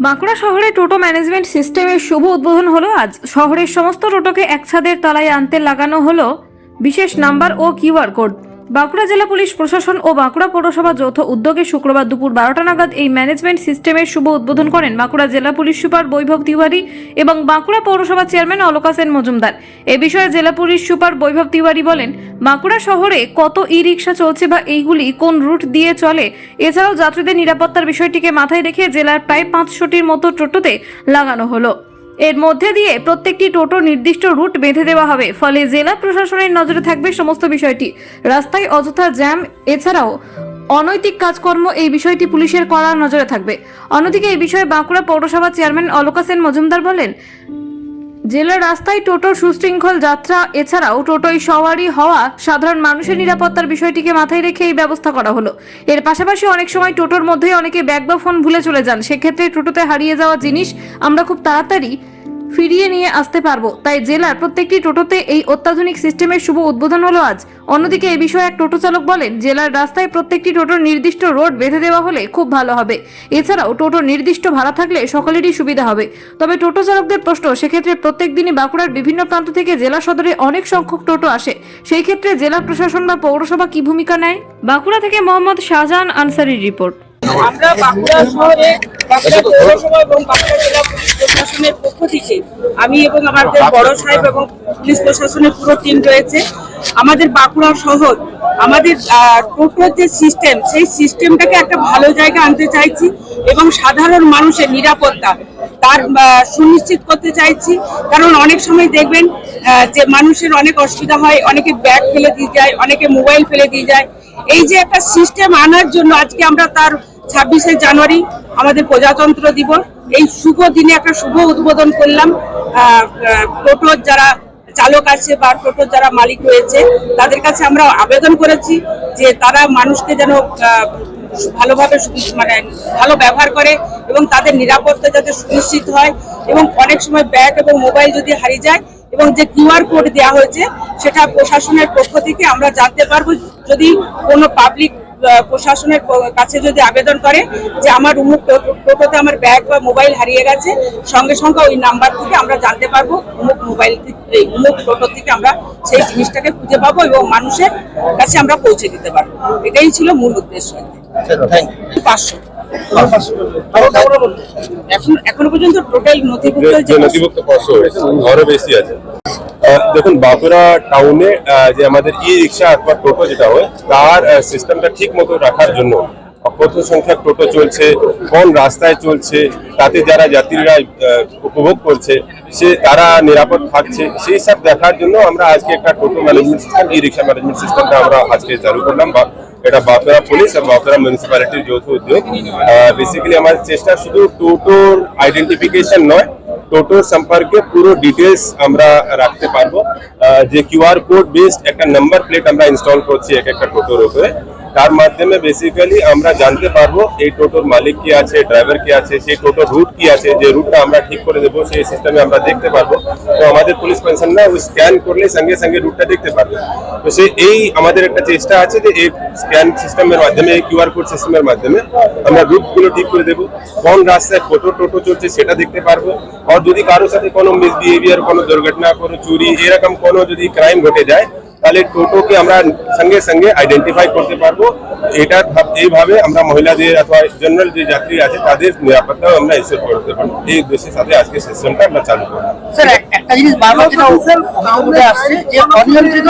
বাঁকুড়া শহরে টোটো ম্যানেজমেন্ট সিস্টেমের শুভ উদ্বোধন হলো আজ। শহরের সমস্ত টোটোকে এক ছাদের তলায় আনতে লাগানো হলো বিশেষ নাম্বার ও কিউআর কোড। বাঁকুড়া জেলা পুলিশ প্রশাসন ও বাঁকুড়া পৌরসভা যৌথ উদ্যোগে শুক্রবার দুপুর বারোটা নাগাদ এই ম্যানেজমেন্ট সিস্টেমের শুভ উদ্বোধন করেন বাঁকুড়া জেলা পুলিশ সুপার বৈভব তিওয়ারি এবং বাঁকুড়া পৌরসভা চেয়ারম্যান অলকা সেন মজুমদার। এ বিষয়ে জেলা পুলিশ সুপার বৈভব তিওয়ারি বলেন, বাঁকুড়া শহরে কত ই রিক্সা চলছে বা এইগুলি কোন রুট দিয়ে চলে, এছাড়াও যাত্রীদের নিরাপত্তার বিষয়টিকে মাথায় রেখে জেলার প্রায় পাঁচশোটির মতো টোটোতে লাগানো হলো। এর মধ্যে দিয়ে প্রত্যেকটি টোটো নির্দিষ্ট রুট বেঁধে দেওয়া হবে। ফলে জেলা প্রশাসনের নজরে থাকবে সমস্ত বিষয়টি। রাস্তায় অযথা জ্যাম, এছাড়াও অনৈতিক কাজকর্ম এই বিষয়টি পুলিশের কড়া নজরে থাকবে। অন্যদিকে এই বিষয়ে বাঁকুড়া পৌরসভা চেয়ারম্যান অলোকা সেন মজুমদার বলেন জেলার রাস্তায় টোটোর সুশৃঙ্খল যাত্রা এছাড়াও টোটোয় সওয়ারি হওয়া সাধারণ মানুষের নিরাপত্তার বিষয়টিকে মাথায় রেখে এই ব্যবস্থা করা হলো। এর পাশাপাশি অনেক সময় টোটোর মধ্যেই অনেকে ব্যাগ বা ফোন ভুলে চলে যান। সেক্ষেত্রে টোটোতে হারিয়ে যাওয়া জিনিস আমরা খুব তাড়াতাড়ি ফিরিয়ে নিয়ে আসতে পারব। তাই জেলার প্রত্যেকটি টোটোতে এই অত্যাধুনিক সিস্টেমের শুভ উদ্বোধন হলো আজ। অন্যদিকে এই বিষয়ে এক টোটো চালক বলেন, জেলার রাস্তায় প্রত্যেকটি টোটোর নির্দিষ্ট রোড বেঁধে দেওয়া হলে খুব ভালো হবে। এছাড়াও টোটোর নির্দিষ্ট ভাড়া থাকলে সকলেরই সুবিধা হবে। তবে টোটো চালকদের প্রশ্ন, সেক্ষেত্রে প্রত্যেক দিনই বাঁকুড়ার বিভিন্ন প্রান্ত থেকে জেলা সদরে অনেক সংখ্যক টোটো আসে। সেই ক্ষেত্রে জেলা প্রশাসন বা পৌরসভা কি ভূমিকা নেয়? বাঁকুড়া থেকে মোহাম্মদ শাহজাহান আনসারির রিপোর্ট। আমরা বাঁকুড়া শহরে বাঁকুড়া পৌরসভা এবং বাঁকুড়া জেলা পুলিশ প্রশাসনের পক্ষ থেকে আমি এবং আমাদের বড় সাহেব এবং পুলিশ প্রশাসনের পুরো টিম রয়েছে। আমাদের বাঁকুড়া শহর আমাদের টোটোর যে সিস্টেম সেই সিস্টেমটাকে একটা ভালো জায়গা আনতে চাইছি এবং সাধারণ মানুষের নিরাপত্তা তার সুনিশ্চিত করতে চাইছি। কারণ অনেক সময় দেখবেন যে মানুষের অনেক অসুবিধা হয় অনেকে ব্যাগ ফেলে দিয়ে যায় অনেকে মোবাইল ফেলে দিয়ে যায়। এই যে একটা সিস্টেম আনার জন্য আজকে আমরা তার ছাব্বিশে জানুয়ারি আমাদের প্রজাতন্ত্র দিবস। এই শুভ দিনে একটা শুভ উদ্বোধন করলাম। টোটোর যারা চালক আছে বা টোটোর যারা মালিক রয়েছে, তাদের কাছে আমরা আবেদন করেছি যে তারা মানুষকে যেন ভালোভাবে মানে ভালো ব্যবহার করে এবং তাদের নিরাপত্তা যাতে সুনিশ্চিত হয় এবং অনেক সময় ব্যাগ এবং মোবাইল যদি হারিয়ে যায় এবং যে কিউআর কোড দেওয়া হয়েছে, সেটা প্রশাসনের পক্ষ থেকে আমরা জানতে পারব। যদি কোনো পাবলিক প্রশাসনের কাছে যদি আবেদন করে যে আমার উমুক টোটোতে আমার ব্যাগ বা মোবাইল হারিয়ে গেছে সঙ্গে সঙ্গে ওই নাম্বার থেকে আমরা জানতে পারব উমুক মোবাইল থেকে এই উমুক টোটো থেকে আমরা সেই জিনিসটাকে খুঁজে পাবো এবং মানুষের কাছে আমরা পৌঁছে দিতে পারব। এটাই ছিল মূল উদ্দেশ্য। পাঁচশো। এখন এখনও পর্যন্ত টোটাল নথিভুক্ত নথিভুক্ত পাঁচশো হয়েছে আরও বেশি আছে। দেখুন, বাঁকুড়া টাউনে যে আমাদের ই রিক্সা অথবা টোটো যেটা হয়, তার সিস্টেমটা ঠিক মতো রাখার জন্য কত সংখ্যক টোটো চলছে, কোন রাস্তায় চলছে, তাতে যারা যাত্রীরা উপভোগ করছে, সে, তারা নিরাপদ থাকছে, সেই সব দেখার জন্য আমরা আজকে একটা toto management system e rickshaw management সিস্টেমটা আমরা আজকে চালু করলাম। বা, এটা বাঁকুড়া পুলিশ আর বাঁকুড়া মিউনিসিপ্যালিটির যৌথ উদ্যোগ। বেসিক্যালি আমাদের চেষ্টা শুধু টোটোর আইডেন্টিফিকেশন নয় টোটোর সম্পর্কে পুরো ডিটেলস আমরা রাখতে পারব আহ, যে কিউআর কোড বেসড একটা নাম্বার প্লেট আমরা ইনস্টল করছি এক একটা টোটোর উপরে তার মাধ্যমে বেসিক্যালি আমরা জানতে পারব এই টোটোর মালিক কি আছে ড্রাইভার কি আছে সেই টোটোর রুট কি আছে যে রুটটা আমরা ঠিক করে দেবো সেই সিস্টেমে আমরা দেখতে পারব তো আমাদের পুলিশ পেনশনরা ওই স্ক্যান করলে সঙ্গে সঙ্গে রুটটা দেখতে পারবে তো সেই এই আমাদের একটা চেষ্টা আছে যে এই স্ক্যান সিস্টেমের মাধ্যমে এই কিউআর কোড সিস্টেমের মাধ্যমে আমরা রুটগুলো ঠিক করে দেবো কোন রাস্তায় কত টোটো চলছে সেটা দেখতে পারব আর যদি কারোর সাথে কোনো মিসবিহেভিয়ার কোনো দুর্ঘটনা কোনো চুরি এরকম কোনো যদি ক্রাইম ঘটে যায় তাহলে টোটোকে আমরা সঙ্গে সঙ্গে আইডেন্টিফাই করতে পারব। এটা ভাব- এইভাবে আমরা মহিলাদের অথবা জেনারেল যে যাত্রী আছে, তাদের নিরাপত্তাও আমরা এসিওর করতে পারব। এই উদ্দেশ্যের সাথে আজকে সিস্টেমটা আমরা চালু করলাম। স্যার এক- একটা জিনিস বারবার যেটা উঠে আসছে যে অনিয়ন্ত্রিত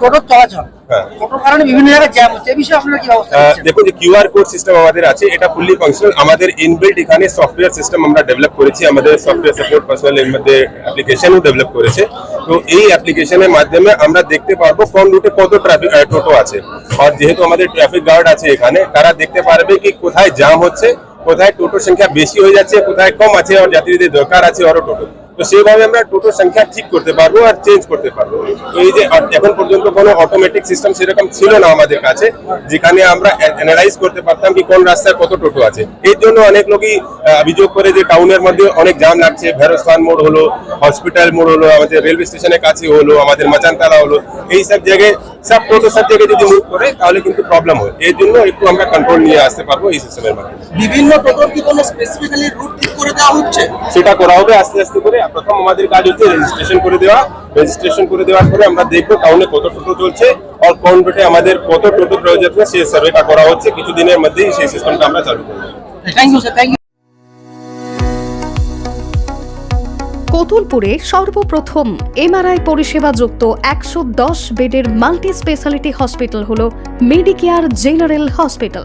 টোটোর চলাচল। হ্যাঁ। টোটোর কারণে বিভিন্ন জায়গায় জ্যাম হচ্ছে। এই বিষয়ে আপনারা কি ব্যবস্থা দেখুন যে কিউআর কোড সিস্টেম আমাদের আছে এটা ফুললি ফাংশনাল আমাদের ইনবিল্ট এখানে সফটওয়্যার সিস্টেম আমরা ডেভেলপ করেছি আমাদের সফটওয়্যার সাপোর্ট পার্সোনাল এর মধ্যে অ্যাপ্লিকেশনও ডেভেলপ করেছে। তো এই অ্যাপ্লিকেশনের মাধ্যমে আমরা দেখতে পারব কোন রুটে কত ট্রাফিক টোটো আছে। আর যেহেতু আমাদের ট্রাফিক গার্ড আছে এখানে তারা দেখতে পারবে কি কোথায় জ্যাম হচ্ছে কোথায় টোটোর সংখ্যা বেশি হয়ে যাচ্ছে কোথায় কম আছে আর যাত্রীদের দরকার আছে আরও টোটো। তো সেইভাবে আমরা টোটোর সংখ্যা ঠিক করতে পারব আর চেঞ্জ করতে পারব। এই যে এখন পর্যন্ত কোনো অটোমেটিক সিস্টেম সেরকম ছিল না আমাদের কাছে যেখানে আমরা অ্যানালাইজ করতে পারতাম কি কোন রাস্তায় কত টোটো আছে। এর জন্য অনেক লোকই অভিযোগ করে যে টাউনের মধ্যে অনেক জ্যাম লাগছে। ভেরস্থান মোড় হলো হসপিটাল মোড় হলো আমাদের রেলওয়ে স্টেশনের কাছে হলো আমাদের মাচানতলা হলো এই সব জায়গায় সব টোটো সব জায়গায় যদি মুভ করে তাহলে কিন্তু প্রবলেম হয়। এর জন্য একটু আমরা কন্ট্রোল নিয়ে আসতে পারব এই সিস্টেমের মাধ্যমে। বিভিন্ন টোটোর কি কোনো স্পেসিফিক্যালি রুট ঠিক করে দেওয়া হচ্ছে? সেটা করা হবে আস্তে আস্তে করে। প্রথম আমাদের কাজ হচ্ছে রেজিস্ট্রেশন করে দেওয়া। রেজিস্ট্রেশন করে দেওয়ার পরে আমরা দেখব টাউনে কত টোটো চলছে আর কোন রুটে আমাদের কত টোটো প্রয়োজন সেই সার্ভেটা করা হচ্ছে। কিছুদিনের মধ্যেই সেই সিস্টেমটা আমরা চালু করব। Thank you sir thank you কতুলপুরে সর্বপ্রথম এমআরআই পরিষেবা যুক্ত একশো দশ বেডের মাল্টি স্পেশালিটি হসপিটাল হল মেডিকেয়ার জেনারেল হসপিটাল